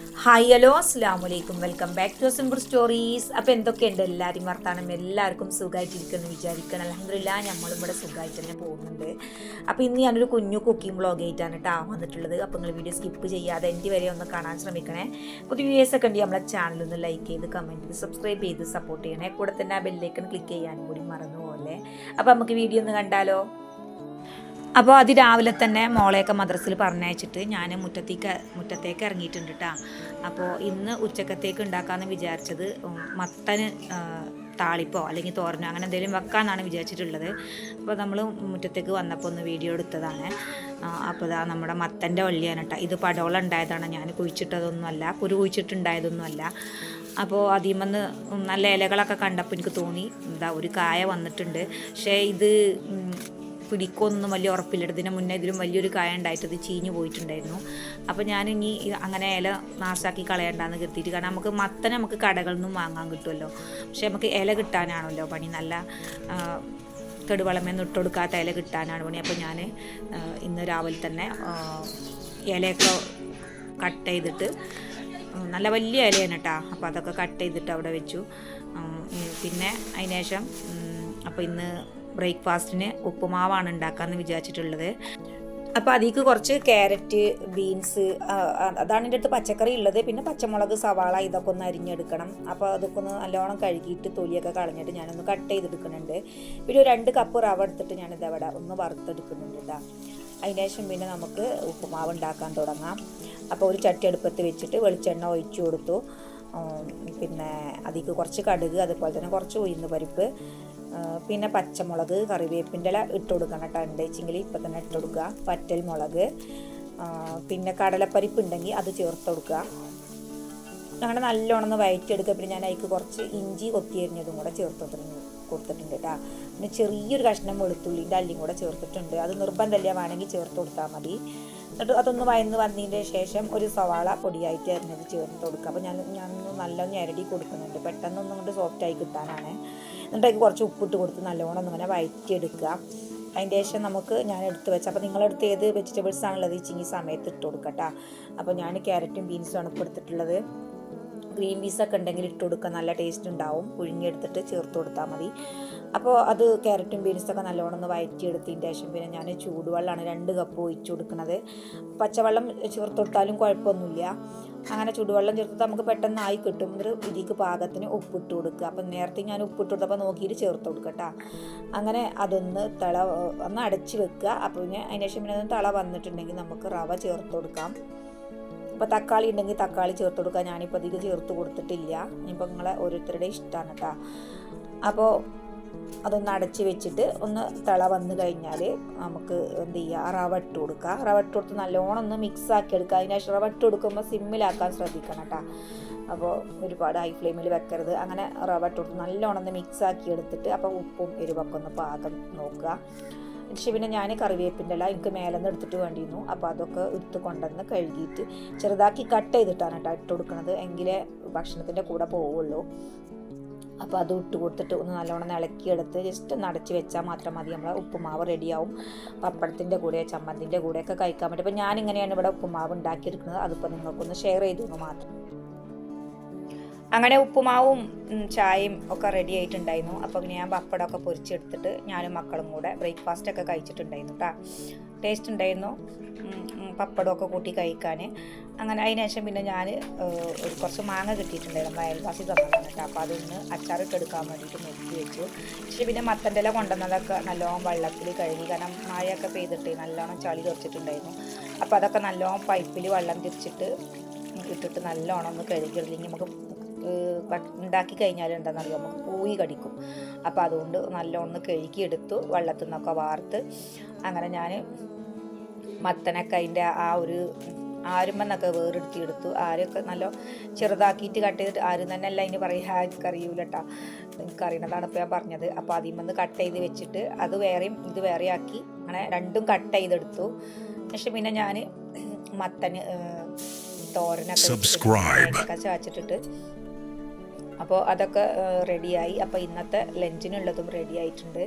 Hi hello അസ്സാം വലൈക്കും welcome back to simple stories അപ്പോൾ എന്തൊക്കെയുണ്ട് എല്ലാവരും വർത്താനം? എല്ലാവർക്കും സുഖമായിട്ടിരിക്കുന്നു വിചാരിക്കണം അലഹമില്ല നമ്മളും ഇവിടെ സുഖമായിട്ട് തന്നെ പോകുന്നുണ്ട്. അപ്പോൾ ഇന്ന് ഞാനൊരു കുഞ്ഞു കുക്കിംഗ് ബ്ലോഗ് ആയിട്ടാണ് കേട്ടോ വന്നിട്ടുള്ളത്. അപ്പോൾ നിങ്ങൾ വീഡിയോ സ്കിപ്പ് ചെയ്യാതെ എന്റെ വരെ ഒന്ന് കാണാൻ ശ്രമിക്കണേ. പുതിയ വീഡിയോസ് ഒക്കെ ഉണ്ടെങ്കിൽ നമ്മളെ ചാനൽ ഒന്ന് ലൈക്ക് ചെയ്ത് കമന്റ് ചെയ്ത് സബ്സ്ക്രൈബ് ചെയ്ത് സപ്പോർട്ട് ചെയ്യണേ. കൂടെ തന്നെ ആ ബെല്ലൈക്കൺ ക്ലിക്ക് ചെയ്യാനും കൂടി മറന്നു അപ്പോൾ നമുക്ക് വീഡിയോ ഒന്ന് കണ്ടാലോ? അപ്പോൾ അത് രാവിലെ തന്നെ മോളെയൊക്കെ മദ്രസിൽ പറഞ്ഞയച്ചിട്ട് ഞാൻ മുറ്റത്തേക്ക് മുറ്റത്തേക്ക് ഇറങ്ങിയിട്ടുണ്ട് കേട്ടോ അപ്പോൾ ഇന്ന് ഉച്ചക്കത്തേക്ക് ഉണ്ടാക്കാമെന്ന് വിചാരിച്ചത് മത്തന് താളിപ്പോ അല്ലെങ്കിൽ തോരനോ അങ്ങനെ എന്തെങ്കിലും വെക്കാമെന്നാണ് വിചാരിച്ചിട്ടുള്ളത്. അപ്പോൾ നമ്മൾ മുറ്റത്തേക്ക് വന്നപ്പോൾ ഒന്ന് വീഡിയോ എടുത്തതാണ്. അപ്പോൾ ഇതാ നമ്മുടെ മത്തന്റെ വള്ളിയാണ് കേട്ടോ ഇത് പടവളം ഉണ്ടായതാണ്. ഞാൻ കുഴിച്ചിട്ടതൊന്നുമല്ല കുരു കുഴിച്ചിട്ടുണ്ടായതൊന്നുമല്ല. അപ്പോൾ അതിമെന്ന് നല്ല ഇലകളൊക്കെ കണ്ടപ്പോൾ എനിക്ക് തോന്നി എന്താ ഒരു കായ വന്നിട്ടുണ്ട്. പക്ഷേ ഇത് ഉം, പിടിക്കൊന്നും വലിയ ഉറപ്പില്ല. ഇതിന് മുന്നേ ഇതിലും വലിയൊരു കായ ഉണ്ടായിട്ട് ഇത് ചീഞ്ഞു പോയിട്ടുണ്ടായിരുന്നു. അപ്പോൾ ഇത് അങ്ങനെ ഇല നാശാക്കി കളയണ്ടെന്ന് കരുതിയിട്ട് കാരണം നമുക്ക് മത്തനെ നമുക്ക് കടകളിൽ നിന്നും വാങ്ങാൻ കിട്ടുമല്ലോ. പക്ഷേ നമുക്ക് ഇല കിട്ടാനാണല്ലോ പണി. നല്ല കെടുവളമേന്ന് ഇട്ടുകൊടുക്കാത്ത ഇട്ട് കൊടുക്കാത്ത ഇല കിട്ടാനാണ് പണി. അപ്പോൾ ഞാൻ ഇന്ന് രാവിലെ തന്നെ ഇലയൊക്കെ കട്ട് ചെയ്തിട്ട് നല്ല വലിയ ഇലയാണ് കേട്ടോ അപ്പോൾ അതൊക്കെ കട്ട് ചെയ്തിട്ട് അവിടെ വെച്ചു. പിന്നെ അതിന് ശേഷം അപ്പോൾ ഇന്ന് ബ്രേക്ക്ഫാസ്റ്റിന് ഉപ്പുമാവാണ് ഉണ്ടാക്കാമെന്ന് വിചാരിച്ചിട്ടുള്ളത്. അപ്പോൾ അതിലേക്ക് കുറച്ച് ക്യാരറ്റ് ബീൻസ് അതാണ് എന്റെ അടുത്ത് പച്ചക്കറി ഉള്ളത്. പിന്നെ പച്ചമുളക് സവാള ഇതൊക്കെ ഒന്ന് അരിഞ്ഞെടുക്കണം. അപ്പോൾ അതൊക്കെ ഒന്ന് നല്ലോണം കഴുകിയിട്ട് തൊലിയൊക്കെ കളഞ്ഞിട്ട് ഞാനൊന്ന് കട്ട് ചെയ്തെടുക്കുന്നുണ്ട്. പിന്നെ രണ്ട് കപ്പ് റവ എടുത്തിട്ട് ഞാനിത് അവിടെ ഒന്ന് വറുത്തെടുക്കുന്നുണ്ട് കേട്ടോ അതിന് ശേഷം പിന്നെ നമുക്ക് ഉപ്പുമാവ് ഉണ്ടാക്കാൻ തുടങ്ങാം. അപ്പോൾ ഒരു ചട്ടി അടുപ്പത്ത് വെച്ചിട്ട് വെളിച്ചെണ്ണ ഒഴിച്ചു കൊടുത്തു. പിന്നെ അതിലേക്ക് കുറച്ച് കടുക് അതുപോലെ തന്നെ കുറച്ച് ഉഴുന്ന് പരിപ്പ് പിന്നെ പച്ചമുളക് കറിവേപ്പിന്റെ ഇല ഇട്ട് കൊടുക്കണം കേട്ടോ. ഉണ്ടെച്ചെങ്കിൽ ഇപ്പം തന്നെ ഇട്ട് കൊടുക്കുക. പറ്റൽ മുളക് പിന്നെ കടലപ്പരിപ്പ് ഉണ്ടെങ്കിൽ അത് ചേർത്ത് കൊടുക്കുക. അങ്ങനെ നല്ലോണം ഒന്ന് വയറ്റിയെടുക്കുക. പിന്നെ ഞാൻ അതിക്ക് കുറച്ച് ഇഞ്ചി കൊത്തിയരിഞ്ഞതും കൂടെ ചേർത്ത് കൊടുത്തിട്ടുണ്ട്. കേട്ടോ. പിന്നെ ചെറിയൊരു കഷ്ണം വെളുത്തുള്ളിന്റെ അല്ലിയും കൂടെ ചേർത്തിട്ടുണ്ട്. അത് നിർബന്ധമില്ല. വേണമെങ്കിൽ ചേർത്ത് കൊടുത്താൽ മതി. എന്നിട്ട് അതൊന്ന് വയന്ന് വന്നതിന്റെ ശേഷം ഒരു സവാള പൊടിയായിട്ട് അരിഞ്ഞത് ചേർത്ത് കൊടുക്കുക. അപ്പോൾ ഞാൻ ഞാൻ നല്ലോണം ഞരടി കൊടുക്കുന്നുണ്ട്. പെട്ടെന്നൊന്നും കൊണ്ട് സോഫ്റ്റായി കിട്ടാനാണ്. എന്നിട്ട് കുറച്ച് ഉപ്പിട്ട് കൊടുത്ത് നല്ലോണം ഇങ്ങനെ വയറ്റിയെടുക്കുക. അതിന്റെ ശേഷം നമുക്ക് ഞാൻ എടുത്ത് വെച്ച അപ്പോൾ നിങ്ങളെടുത്ത് ഏത് വെജിറ്റബിൾസ് ആണുള്ളത് ഈ സമയത്ത് ഇട്ട് കൊടുക്കട്ടോ. അപ്പോൾ ഞാൻ ക്യാരറ്റും ബീൻസും ആണ് ഇപ്പോൾ എടുത്തിട്ടുള്ളത് ഗ്രീൻ പീസൊക്കെ ഉണ്ടെങ്കിൽ ഇട്ട് കൊടുക്കുക നല്ല ടേസ്റ്റ് ഉണ്ടാവും. പുഴുങ്ങിയെടുത്തിട്ട് ചേർത്ത് കൊടുത്താൽ മതി. അപ്പോൾ അത് ക്യാരറ്റും ബീൻസൊക്കെ നല്ലോണം ഒന്ന് വയറ്റിയെടുത്തതിന്റെ ശേഷം പിന്നെ ഞാൻ ചൂടുവെള്ളമാണ് രണ്ട് കപ്പ് ഒഴിച്ചു കൊടുക്കുന്നത്. പച്ചവെള്ളം ചേർത്ത് കൊടുത്താലും കുഴപ്പമൊന്നുമില്ല. അങ്ങനെ ചൂടുവെള്ളം ചേർത്തിട്ട് നമുക്ക് പെട്ടെന്ന് ആയി കിട്ടും. ഒരു ഇതിക്ക് പാകത്തിന് ഉപ്പിട്ട് കൊടുക്കുക. അപ്പം നേരത്തെ ഞാൻ ഉപ്പിട്ട് കൊടുത്തപ്പോൾ നോക്കിയിട്ട് ചേർത്ത് കൊടുക്കട്ടോ അങ്ങനെ അതൊന്ന് തിള ഒന്ന് അടച്ച് വെക്കുക. അപ്പോൾ പിന്നെ അതിന് ശേഷം പിന്നെ തിള വന്നിട്ടുണ്ടെങ്കിൽ നമുക്ക് റവ ചേർത്ത് കൊടുക്കാം. ഇപ്പോൾ തക്കാളി ഉണ്ടെങ്കിൽ തക്കാളി ചേർത്ത് കൊടുക്കുക. ഞാനിപ്പോൾ അധികം ചേർത്ത് കൊടുത്തിട്ടില്ല. ഇനിയിപ്പോൾ നിങ്ങളെ ഓരോരുത്തരുടെ ഇഷ്ടമാണ് കേട്ടോ. അപ്പോൾ അതൊന്ന് അടച്ച് വെച്ചിട്ട് ഒന്ന് തിള വന്ന് കഴിഞ്ഞാൽ നമുക്ക് എന്ത് ചെയ്യുക റവ ഇട്ട് കൊടുക്കുക റവ ഇട്ട് കൊടുത്ത് നല്ലോണം ഒന്ന് മിക്സ് ആക്കി എടുക്കുക. അതിന് ശേഷം റവ ഇട്ട് കൊടുക്കുമ്പോൾ സിമ്മിലാക്കാൻ ശ്രദ്ധിക്കണം കേട്ടോ. അപ്പോൾ ഒരുപാട് ഹൈ ഫ്ലെയിമിൽ വെക്കരുത്. അങ്ങനെ റവ ഇട്ട് കൊടുത്ത് നല്ലോണം ഒന്ന് മിക്സ് ആക്കി എടുത്തിട്ട് അപ്പോൾ ഉപ്പും എരിവൊക്കെ ഒന്ന് പാകം നോക്കുക. പക്ഷെ പിന്നെ ഞാൻ കറിവേപ്പിന്റെ ഇല എനിക്ക് മേലെ നിന്ന് എടുത്തിട്ട് വേണ്ടിയിരുന്നു. അപ്പോൾ അതൊക്കെ എടുത്ത് കൊണ്ടുവന്ന് കഴുകിയിട്ട് ചെറുതാക്കി കട്ട് ചെയ്തിട്ടാണ് കേട്ടോ ഇട്ട് കൊടുക്കുന്നത് എങ്കിലേ ഭക്ഷണത്തിന്റെ കൂടെ പോവുള്ളൂ. അപ്പോൾ അത് ഇട്ട് കൊടുത്തിട്ട് ഒന്ന് നല്ലോണം ഇളക്കിയെടുത്ത് ജസ്റ്റ് ഒന്ന് അടച്ച് വെച്ചാൽ മാത്രം മതി. നമ്മളെ ഉപ്പുമാവ് റെഡിയാവും. പപ്പടത്തിന്റെ കൂടെ ചമ്മന്തിന്റെ കൂടെയൊക്കെ കഴിക്കാൻ പറ്റും അപ്പോൾ ഞാനിങ്ങനെയാണ് ഇവിടെ ഉപ്പുമാവ് ഉണ്ടാക്കിയെടുക്കുന്നത്. അതിപ്പോൾ നിങ്ങൾക്കൊന്ന് ഷെയർ ചെയ്തു മാത്രം? അങ്ങനെ ഉപ്പുമാവും ചായയും ഒക്കെ റെഡി ആയിട്ടുണ്ടായിരുന്നു. അപ്പോൾ ഞാൻ പപ്പടമൊക്കെ പൊരിച്ചെടുത്തിട്ട് ഞാനും മക്കളും കൂടെ ബ്രേക്ക്ഫാസ്റ്റ് ഒക്കെ കഴിച്ചിട്ടുണ്ടായിരുന്നു കേട്ടോ ടേസ്റ്റ് ഉണ്ടായിരുന്നു. പപ്പടമൊക്കെ കൂട്ടി കഴിക്കാൻ അങ്ങനെ അതിന് ശേഷം പിന്നെ ഞാൻ ഒരു കുറച്ച് മാങ്ങ കിട്ടിയിട്ടുണ്ടായിരുന്നു നമ്മൾ അയൽവാസി തന്നതാണ് കേട്ടോ അപ്പോൾ അതൊന്ന് അച്ചാറിട്ട് എടുക്കാൻ വേണ്ടിയിട്ട് നോക്കി വെച്ചു. പക്ഷേ പിന്നെ മത്തന്റെ ഇല കൊണ്ടുവന്നതൊക്കെ നല്ലോണം വെള്ളത്തിൽ കഴുകി കാരണം മഴയൊക്കെ പെയ്തിട്ട് നല്ലോണം ചളി തുറച്ചിട്ടുണ്ടായിരുന്നു അപ്പോൾ അതൊക്കെ നല്ലോണം പൈപ്പിൽ വെള്ളം തിരിച്ചിട്ട് ഇട്ടിട്ട് നല്ലോണം ഒന്ന് കഴുകിയില്ലെങ്കിൽ നമുക്ക് ഏഹ് ഭ- ഉണ്ടാക്കി കഴിഞ്ഞാൽ എന്താണെന്നറിയോ? നമുക്ക് പൂയി കടിക്കും. അപ്പോൾ അതുകൊണ്ട് നല്ലോണം കഴുകിയെടുത്തു വെള്ളത്തിൽ നിന്നൊക്കെ വാർത്ത്. അങ്ങനെ ഞാൻ മത്തനൊക്കെ അതിന്റെ ആ ഒരു ആരുമെന്നൊക്കെ വേറെടുത്തിയെടുത്തു. ആരൊക്കെ നല്ല ചെറുതാക്കിയിട്ട് കട്ട് ചെയ്തിട്ട് ആരും തന്നെ അല്ല അതിന് പറയുക എനിക്കറിയൂല കേട്ടോ എനിക്കറിയണതാണ് ഇപ്പോൾ ഞാൻ പറഞ്ഞത്. അപ്പോൾ അതിൽ നിന്ന് കട്ട് ചെയ്ത് വെച്ചിട്ട് അത് വേറെയും ഇത് വേറെ ആക്കി അങ്ങനെ രണ്ടും കട്ട് ചെയ്തെടുത്തു. പക്ഷെ പിന്നെ ഞാൻ മത്തന് തോരനൊക്കെ ചാച്ചിട്ടിട്ട് അപ്പോൾ അതൊക്കെ റെഡിയായി. അപ്പോൾ ഇന്നത്തെ ലഞ്ചിനുള്ളതും റെഡി ആയിട്ടുണ്ട്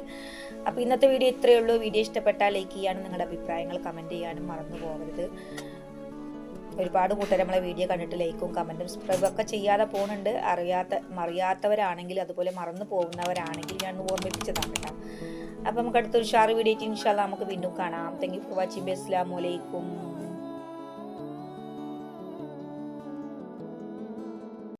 അപ്പോൾ ഇന്നത്തെ വീഡിയോ ഇത്രയേ ഉള്ളൂ. വീഡിയോ ഇഷ്ടപ്പെട്ടാൽ ലൈക്ക് ചെയ്യാനും നിങ്ങളുടെ അഭിപ്രായങ്ങൾ കമന്റ് ചെയ്യാനും മറന്നു പോകരുത്. ഒരുപാട് കൂട്ടർ നമ്മളെ വീഡിയോ കണ്ടിട്ട് ലൈക്കും കമന്റും സബ്സ്ക്രൈബും ഒക്കെ ചെയ്യാതെ പോകുന്നുണ്ട്. അറിയാത്ത അറിയാത്തവരാണെങ്കിൽ അതുപോലെ മറന്നു പോകുന്നവരാണെങ്കിൽ ഞാൻ ഓർമ്മിപ്പിച്ചതാണ് കേട്ടോ. അപ്പം നമുക്ക് അടുത്തൊരു ഷാർ വീഡിയോ ഇൻഷാല്ല നമുക്ക് വീണ്ടും കാണാം. താങ്ക് യു ഫോർ വാച്ചിങ് അസ്സാം വലൈക്കും